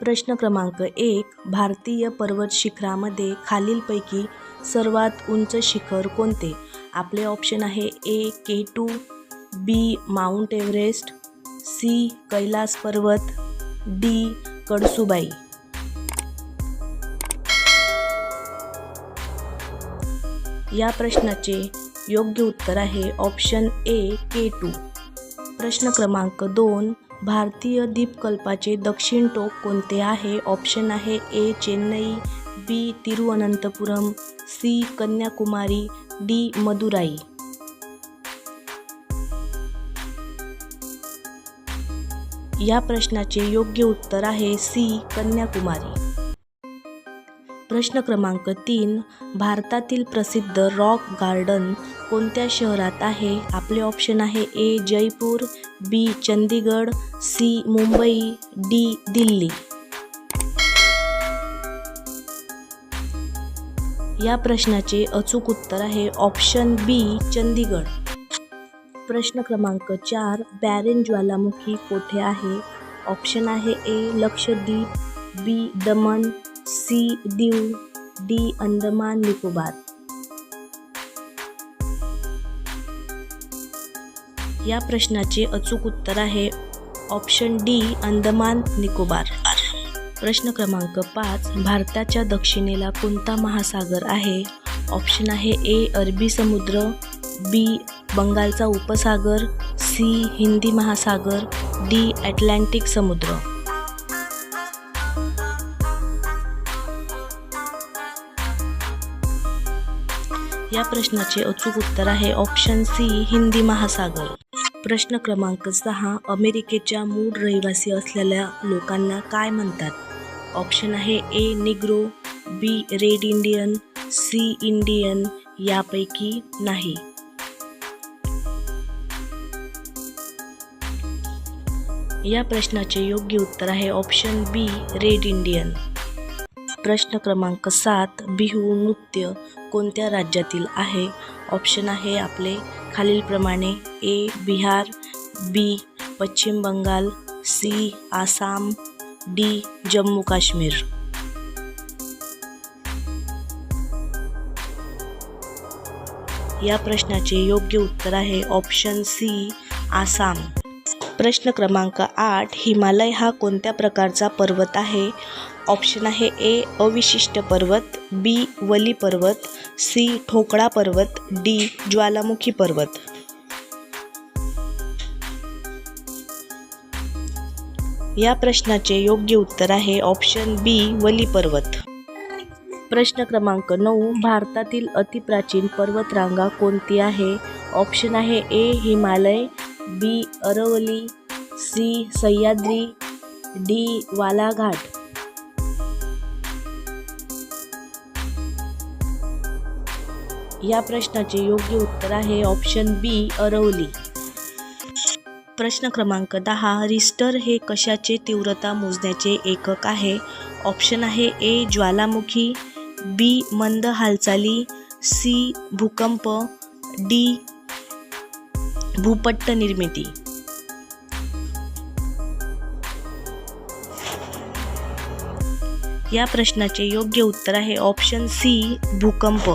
प्रश्न क्रमांक एक भारतीय पर्वत शिखरामध्ये खालीलपैकी सर्वात उंच शिखर कोणते? आपले ऑप्शन आहे A K two B mount Everest C Kailas पर्वत डी कडसूबाई या प्रश्नाचे योग्य उत्तर आहे ऑप्शन ए के टू प्रश्न क्रमांक दोन भारतीय द्वीपकल्पाचे दक्षिण टोक कोणते आहे? ऑप्शन आहे A Chennai B Thiruvananthapuram C Kanyakumari D Madurai. या प्रश्नाचे योग्य उत्तर आहे सी कन्याकुमारी. प्रश्न क्रमांक तीन भारतातील प्रसिद्ध रॉक गार्डन कोणत्या शहरात आहे? आपले ऑप्शन आहे A Jaipur B Chandigarh C Mumbai D Delhi. या प्रश्नाचे अचूक उत्तर आहे ऑप्शन बी चंदीगड. प्रश्न क्रमांक चार बॅरेन ज्वालामुखी कोठे आहे? ऑप्शन आहे A Lakshadweep B Daman C Diu D Andaman Nicobar. या प्रश्नाचे अचूक उत्तर आहे ऑप्शन डी अंदमान निकोबार. प्रश्न क्रमांक पाच भारताच्या दक्षिणेला कोणता महासागर आहे? ऑप्शन आहे ए अरबी समुद्र बी बंगालचा उपसागर सी हिंदी महासागर डी ॲटलांटिक समुद्र. या प्रश्नाचे अचूक उत्तर आहे ऑप्शन सी हिंदी महासागर. प्रश्न क्रमांक सहा अमेरिकेच्या मूळ रहिवासी असलेल्या लोकांना काय म्हणतात? ऑप्शन आहे A Negro B red Indian C Indian यापैकी नाही. या प्रश्नाचे योग्य उत्तर आहे ऑप्शन बी रेड इंडियन प्रश्न क्रमांक सात बिहू नृत्य कोणत्या राज्यातील आहे? ऑप्शन आहे आपले खालीलप्रमाणे A Bihar B Paschim Bengal C Assam D Jammu Kashmir. या प्रश्नाचे योग्य उत्तर आहे ऑप्शन सी आसाम. प्रश्न क्रमांक आठ हिमालय हा कोणत्या प्रकारचा पर्वत आहे? ऑप्शन आहे ए अविशिष्ट पर्वत बी वली पर्वत सी ठोकळा पर्वत डी ज्वालामुखी पर्वत. या प्रश्नाचे योग्य उत्तर आहे ऑप्शन बी वली पर्वत. प्रश्न क्रमांक नऊ भारतातील अतिप्राचीन पर्वतरांगा कोणती आहे? ऑप्शन आहे A Himalaya B Aravali C Sahyadri D वालाघाट. या प्रश्नाचे योग्य उत्तर आहे ऑप्शन बी अरवली. प्रश्न क्रमांक दहा रिस्टर हे कशाचे तीव्रता मोजण्याचे एकक आहे? ऑप्शन आहे ए ज्वालामुखी बी मंद हालचाली सी भूकंप डी भूपट्ट निर्मिती. या प्रश्नाचे योग्य उत्तर आहे ऑप्शन सी भूकंप.